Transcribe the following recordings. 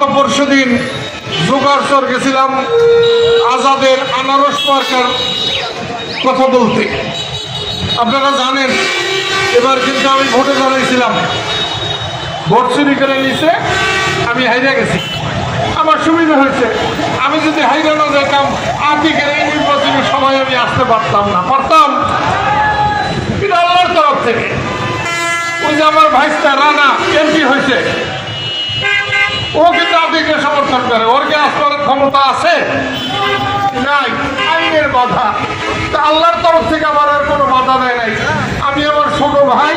পরশু দিন জোগাড়চর গেছিলাম আজাদের আনারস পার্কের কথা বলতে। আপনারা জানেন, এবার কিন্তু আমি ভোটে দাঁড়াইছিলাম। ভোট চুরি করে নিছে, আমি হাইরা গেছি। আমার সুবিধা হয়েছে, আমি যদি হাইরা না যেতাম আর্থিকের এই নির্বাচনের সময় আমি আসতে পারতাম না। পারতাম কিন্তু আল্লাহর তরফ থেকে। ওই যে আমার ভাইসটা, রানা, এমপি হয়েছে সমর্থন করে। ওর কি আসবার ক্ষমতা আছে? নাই, আইনের বাধা। তা আল্লাহর তরফ থেকে আমার আর কোনো বাধা দেয় নাই। আমি আমার ছোট ভাই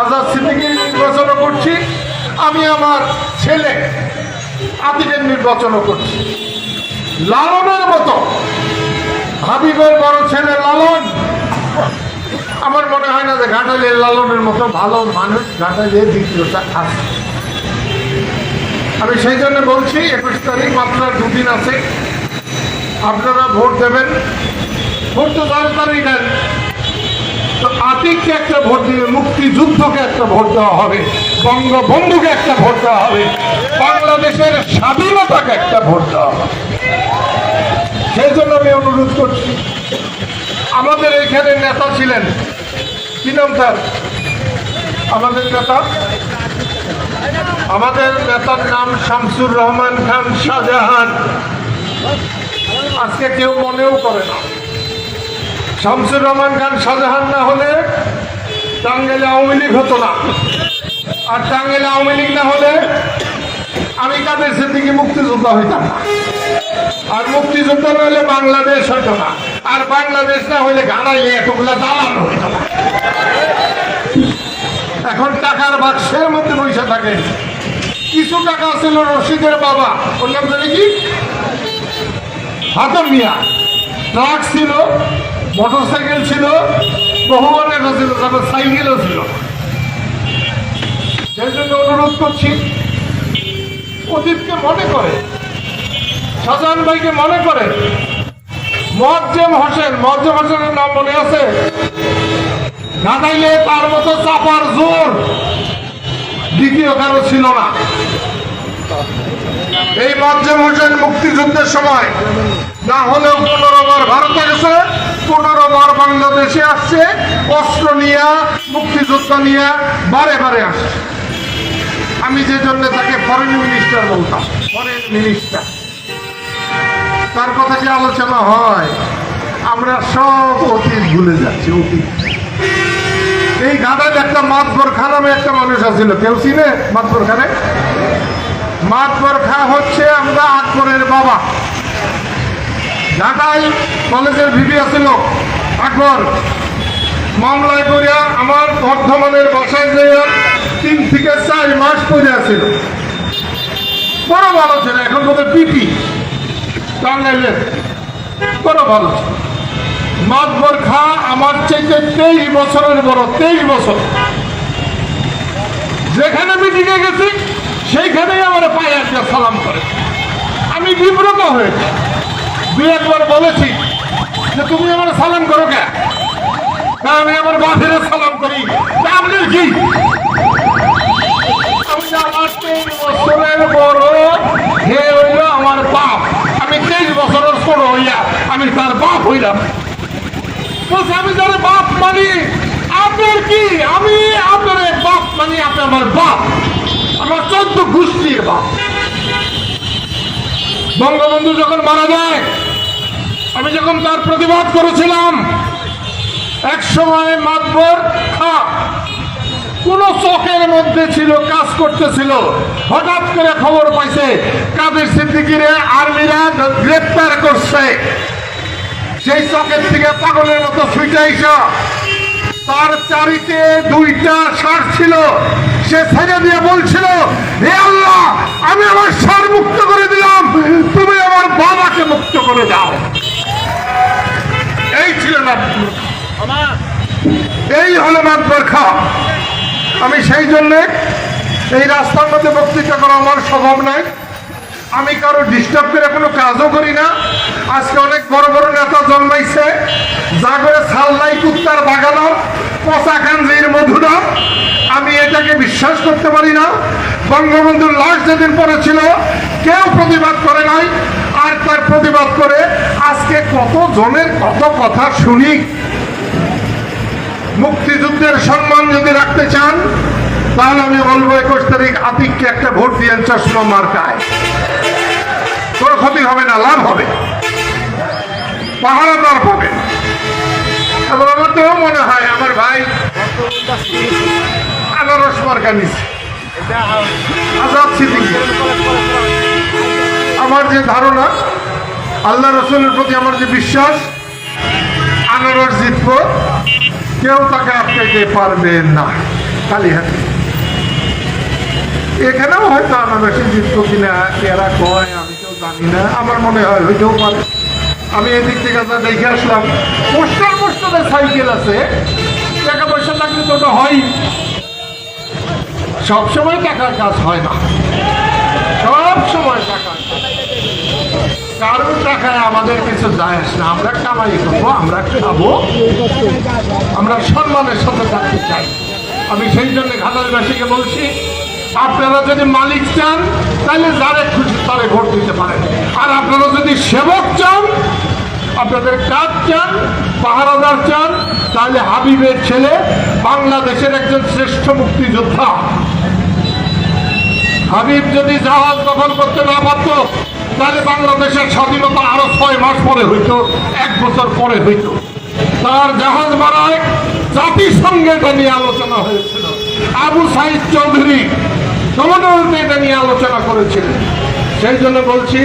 আজাদ সিদ্দিকি নির্বাচনও করছি। আমি আমার ছেলে আতিকের নির্বাচনও করছি। লালনের মতো। হাবিবের বড় ছেলে লালন। আমার মনে হয় না যে ঘাটালের লালনের মতো ভালো মানুষ ঘাটালের দ্বিতীয়টা আছে। আমি সেই জন্য বলছি, একুশ তারিখ মাত্র দুদিন আছে। আপনারা ভোট দেবেন। ভোট তো তারিখ দেন তো আতিককে একটা ভোট দিবে মুক্তিযুদ্ধকে একটা ভোট দেওয়া হবে, বঙ্গবন্ধুকে একটা ভোট দেওয়া হবে, বাংলাদেশের স্বাধীনতাকে একটা ভোট দেওয়া হবে। সেই জন্য আমি অনুরোধ করছি, আমাদের এখানে নেতা ছিলেন, কি নাম তার? আমাদের নেতা? আমাদের নেতার নাম শামসুর রহমান খান শাহজাহান। আজকে কেউ মনেও করে না। শামসুর রহমান খান শাহজাহান না হলে টাঙ্গেলে আওয়ামী লীগ হতো না। আর টাঙ্গেলে আওয়ামী লীগ না হলে আমি কাদের সেদিকে মুক্তিযোদ্ধা হইতাম না। আর মুক্তিযোদ্ধা না হলে বাংলাদেশ হইতো না। আর বাংলাদেশ না হলে ঘানাইলে এতগুলা দালান হইতো না। এখন টাকার বাক্সের মধ্যে পয়সা থাকে কিছু টাকা ছিল রশিদের বাবা। ওর নাম জানি কি? হাতম মিয়া। ট্রাক ছিল মোটর সাইকেল ছিল, বহু অনেক ছিল তারপর সাইকেলও ছিল। সেই জন্য অনুরোধ করছি, অতীতকে মনে করে শাহজাহান ভাইকে মনে করে, মজ্জেম হোসেন, মজ্জেম হোসেনের নাম মনে আছে? ঘাটাইলে তার মতো চাপার জোর দ্বিতীয় কারও ছিল না। এই মজ্জেম হোসেন মুক্তিযুদ্ধের সময় না হলেও পনেরো বার ভারতে গেছে পনেরো বার বাংলাদেশে আসছে, অস্ত্র নিয়ে, মুক্তিযুদ্ধ নিয়ে বারে বারে আসছে। আমি যে জন্য তাকে ফরেন মিনিস্টার বলতাম ফরেন মিনিস্টার তার কথা যে আলোচনা হয়, আমরা সব অতীত ভুলে যাচ্ছি, অতীত। এই গাদায় একটা মাতবর খা নামে একটা মানুষ আছিল। কেউ চিনে মাতবর খানে মাতবর খা হচ্ছে আমরা আকবরের বাবা। ঢাকায় কলেজের ভিপি আছিল আকবর। মামলায় করিয়া আমার বর্ধমানের বাসায় যাইয়া তিন থেকে চার মাস পরে আছিল। বড় ভালো ছিল, এখন বোধহয় পিপি। টাঙ্গাইলের বড় ভালো ছিল। মাতবর খা আমার চাইতে তেইশ বছরের বড়, তেইশ বছর। যেখানে আমি মিটিংয়ে গেছি, সেইখানেই আমার পায়ে একটা সালাম করে। আমি বিব্রত হয়েছি দুই একবার বলেছি যে, তুমি আমার সালাম করো কে? আমি আমার বাপের সালাম করি। তা আপনার কি? আমি আমার তেইশ বছরের হে আমার বাপ। আমি তেইশ বছরের ছোট হইয়া আমি তার বাপ হইলাম। বলছে, আমি যারা বাপ মানি। আপনার কি? আমি আপনার বাপ মানি, আপনি আমার বাপ। আমার চোদ্দ গোষ্ঠীর বাপ। বঙ্গবন্ধু যখন মারা যায়, আমি যখন তার প্রতিবাদ করেছিলাম, এক সময় মাতবর খা, কোন চোখের মধ্যে ছিল, কাজ করতেছিল। হঠাৎ করে খবর পাইছে, কাদের সিদ্দিকিরে আর্মিরা গ্রেপ্তার করছে। সেই চকের থেকে পাগলের মতো ছুটাইছ তার চারিতে দুইটা সার ছিল, সে ছেড়ে দিয়ে বলছিল, হে আল্লাহ, আমি আমার সার মুক্ত করে দিলাম, তুমি আমার বাবাকে মুক্ত করে দাও। এই ছিল এই হলো মাতবর আমি সেই জন্যে এই রাস্তার মধ্যে বক্তৃতা করা আমার স্বভাব নয় আমি কারও ডিস্টার্ব করে কোনো কাজও করি না। আজকে অনেক বড় বড় নেতা জন্মাইছে যা করে সাল্লাই কুত্তার বাগানো, পচা কাঞ্জির মধুরম আমি এটাকে বিশ্বাস করতে পারি না। বঙ্গবন্ধুর লাশ যেদিন পড়েছিল, কেউ প্রতিবাদ করে নাই। আর তার প্রতিবাদ করে আজকে কত জনের কত কথা শুনি। মুক্তিযুদ্ধের সম্মান যদি রাখতে চান, তাহলে আমি বলব একুশ তারিখ আতিককে একটা ভোট দিয়ে চশমা মার্কায়। কোনো ক্ষতি হবে না, লাভ হবে। পাহারাদার পাবে এবং আমার তো মনে হয় আমার ভাই আনারস মার্কা নিচ্ছে আজাদ সিদ্দিকী। আমার যে ধারণা, আল্লাহ রসুলের প্রতি আমার যে বিশ্বাস, আনারস জিতব, কেউ তাকে আটকাইতে পারবে না কালীহাটি এখানেও হয়তো আনারসে জিতব কিনা, এরা কয় আমি কেউ জানি না, আমার মনে হয় হইতেও পারে। আমি এদিক থেকে যা দেখে আসলাম, পোস্টার পোস্টারের সাইকেল আছে, টাকা পয়সা লাগলে তো ওটা হয়। সবসময় টাকার কাজ হয় না। সব সময় টাকার কারোর টাকায় আমাদের কিছু যায় আসে না। আমরা কামাই করব, আমরা খাব। আমরা সম্মানের সাথে থাকতে চাই। আমি সেই জন্য ঘাটালবাসীকে বলছি, আপনারা যদি মালিক চান, তাহলে যারে খুশি তারে ভোট দিতে পারেন। আর আপনারা যদি সেবক চান, আপনাদের কাজ চান, পাহারাদার চান, তাহলে হাবিবের ছেলে বাংলাদেশের একজন শ্রেষ্ঠ মুক্তিযোদ্ধা। হাবিব যদি জাহাজ দখল করতে না পারত, তাহলে বাংলাদেশের স্বাধীনতা আরও ছয় মাস পরে হইতো, এক বছর পরে হইতো। তার জাহাজ মারায় জাতিসংঘে এটা নিয়ে আলোচনা হয়েছিল। আবু সাইদ চৌধুরী কমনওয়েলথে এটা নিয়ে আলোচনা করেছিলেন। সেই জন্য বলছি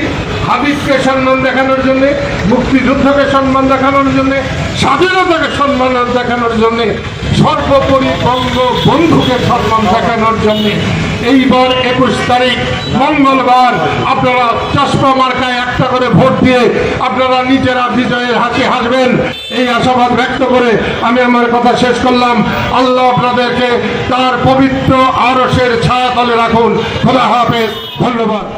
হাবিবকে সম্মান দেখানোর জন্য, মুক্তিযুদ্ধকে সম্মান দেখানোর জন্য, স্বাধীনতাকে সম্মান দেখানোর জন্য, সর্বোপরি বঙ্গ বন্ধুকে সম্মান দেখানোর জন্য। এইবার একুশ তারিখ, মঙ্গলবার, আপনারা চশমা মার্কায় একটা করে ভোট দিয়ে আপনারা নিজেরা বিজয়ের হাসি হাসবেন। এই আশাবাদ ব্যক্ত করে আমি আমার কথা শেষ করলাম। আল্লাহ আপনাদেরকে তার পবিত্র আরসের ছায়া তলে রাখুন। খোদা হাফেজ। ধন্যবাদ।